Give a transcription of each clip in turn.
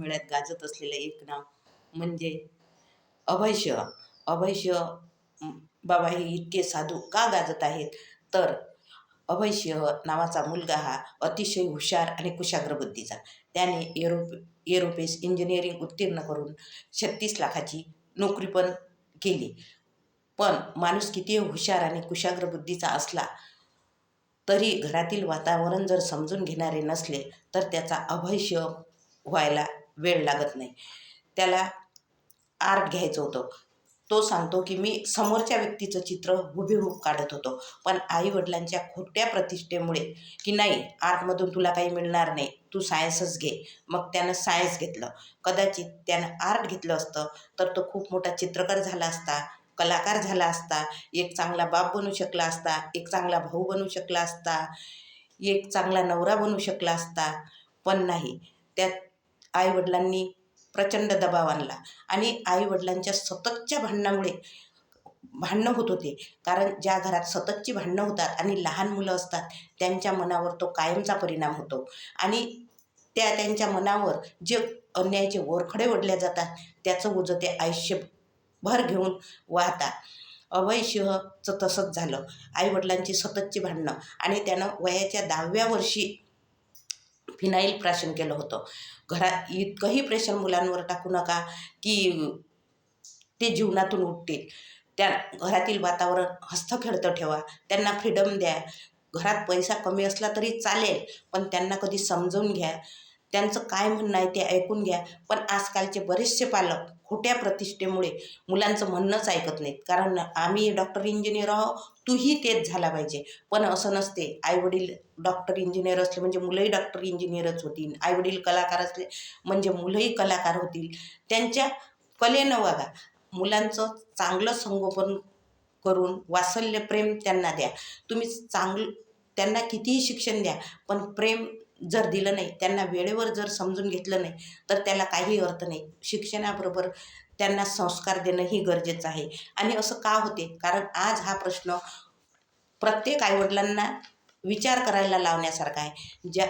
मेळ्यात गाजत असलेलं एक नाव म्हणजे अभय शिव अभय बाबा हे इतके साधू का गाजत आहेत? तर अभय नावाचा मुलगा हा अतिशय हुशार आणि कुशाग्र बुद्धीचा. त्याने एरोप एरोपेस इंजिनिअरिंग उत्तीर्ण करून छत्तीस लाखाची नोकरी पण केली. पण माणूस किती हुशार आणि कुशाग्र बुद्धीचा असला तरी घरातील वातावरण जर समजून घेणारे नसले तर त्याचा अभयशय व्हायला वेळ लागत नाही. त्याला आर्ट घ्यायचं होतं. तो सांगतो की मी समोरच्या व्यक्तीचं चित्र हुबेहूब काढत होतो. पण आईवडिलांच्या खोट्या प्रतिष्ठेमुळे की नाही आर्टमधून तुला काही मिळणार नाही तू सायन्सच घे. मग त्यानं सायन्स घेतलं. कदाचित त्यानं आर्ट घेतलं असतं तर तो खूप मोठा चित्रकार झाला असता कलाकार झाला असता एक चांगला बाप बनू शकला असता एक चांगला भाऊ बनू शकला असता एक चांगला नवरा बनू शकला असता. पण नाही त्यात आईवडिलांनी प्रचंड दबाव आणला. आणि आईवडिलांच्या सततच्या भांडणामुळे भांडणं होत होते. कारण ज्या घरात सततची भांडणं होतात आणि लहान मुलं असतात त्यांच्या मनावर तो कायमचा परिणाम होतो. आणि त्या त्यांच्या मनावर जे अन्यायाचे वरखडे ओढल्या जातात त्याचं ओझं ते आयुष्यभर घेऊन वाहतात. अभय तसंच झालं. आईवडिलांची सततची भांडणं आणि त्यानं वयाच्या दहाव्या वर्षी फिनाईल प्राशन केलं होतं. घरात इतकंही प्रेशर मुलांवर टाकू नका की ते जीवनातून उठतील. त्या घरातील वातावरण हस्तखेळतं ठेवा. त्यांना फ्रीडम द्या. घरात पैसा कमी असला तरी चालेल पण त्यांना कधी समजून घ्या. त्यांचं काय म्हणणं आहे ते ऐकून घ्या. पण आजकालचे बरेचसे पालक खोट्या प्रतिष्ठेमुळे मुलांचं म्हणणंच ऐकत नाहीत. कारण आम्ही डॉक्टर इंजिनियर आहो तूही तेच झाला पाहिजे. पण असं नसते. आईवडील डॉक्टर इंजिनियर असले म्हणजे मुलंही डॉक्टर इंजिनियरच होतील. आईवडील कलाकार असले म्हणजे मुलंही कलाकार होतील. त्यांच्या कलेनं वागा. मुलांचं चांगलं संगोपन करून वात्सल्य प्रेम त्यांना द्या. तुम्ही चांगलं त्यांना कितीही शिक्षण द्या पण प्रेम जर दिलं नाही त्यांना वेळेवर जर समजून घेतलं नाही तर त्याला काही अर्थ नाही. शिक्षणाबरोबर त्यांना संस्कार देणं ही गरजेचं आहे. आणि असं का होते? कारण आज हा प्रश्न प्रत्येक आईवडिलांना विचार करायला लावण्यासारखा आहे. ज्या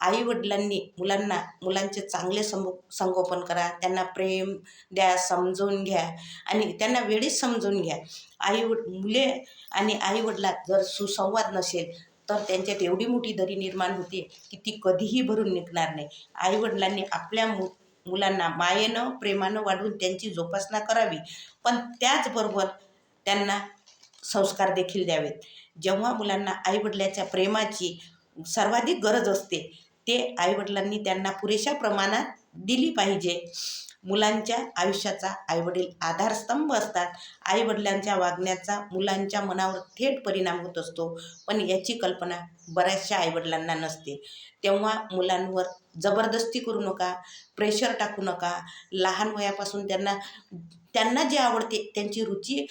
आईवडिलांनी मुलांना मुलांचे चांगले संगो संगोपन करा त्यांना प्रेम द्या समजून घ्या आणि त्यांना वेळीच समजून घ्या. आई मुले आणि आईवडिलात जर सुसंवाद नसेल तर त्यांच्यात एवढी मोठी दरी निर्माण होते की ती कधीही भरून निघणार नाही. आईवडिलांनी आपल्या मु मुलांना मायेनं प्रेमानं वाढवून त्यांची जोपासना करावी. पण त्याचबरोबर त्यांना संस्कार देखील द्यावेत. जेव्हा मुलांना आईवडिलाच्या प्रेमाची सर्वाधिक गरज असते ते आईवडिलांनी त्यांना पुरेशा प्रमाणात दिली पाहिजे. मुलांच्या आयुष्याचा आईवडील आधारस्तंभ असतात. आईवडिलांच्या वागण्याचा मुलांच्या मनावर थेट परिणाम होत असतो. पण याची कल्पना बऱ्याचशा आईवडिलांना नसते. तेव्हा मुलांवर जबरदस्ती करू नका प्रेशर टाकू नका. लहान वयापासून त्यांना त्यांना जे आवडते त्यांची रुची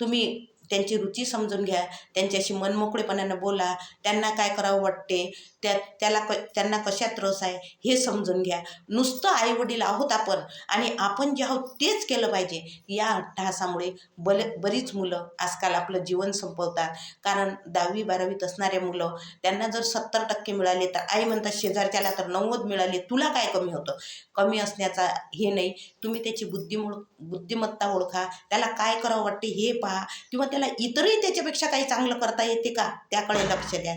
तुम्ही त्यांची रुची समजून घ्या. त्यांच्याशी मनमोकळेपणानं बोला. त्यांना काय करावं वाटते? त्या त्याला क त्यांना कशात रस आहे? हे समजून घ्या. नुसतं आईवडील आहोत आपण आणि आपण जे आहोत तेच केलं पाहिजे. या अट्टहासामुळे बले बरीच मुलं आजकाल आपलं जीवन संपवतात. कारण दहावी बारावीत असणारे मुलं त्यांना जर सत्तर टक्के मिळाले तर आई म्हणतात शेजारच्याला तर नव्वद मिळाले. तुला काय कमी होतं? कमी असण्याचा हे नाही. तुम्ही त्याची बुद्धिमूळ बुद्धिमत्ता ओळखा. त्याला काय करावं वाटते हे पहा किंवा त्याला इतरही त्याच्यापेक्षा काही चांगलं करता येते का? त्याकडे लक्ष द्या.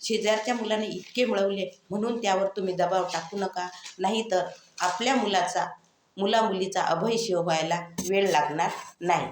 शेजारच्या मुलाने इतके मिळवले म्हणून त्यावर तुम्ही दबाव टाकू नका. नाहीतर आपल्या मुलाचा मुलामुलीचा अभय शिव व्हायला वेळ लागणार नाही.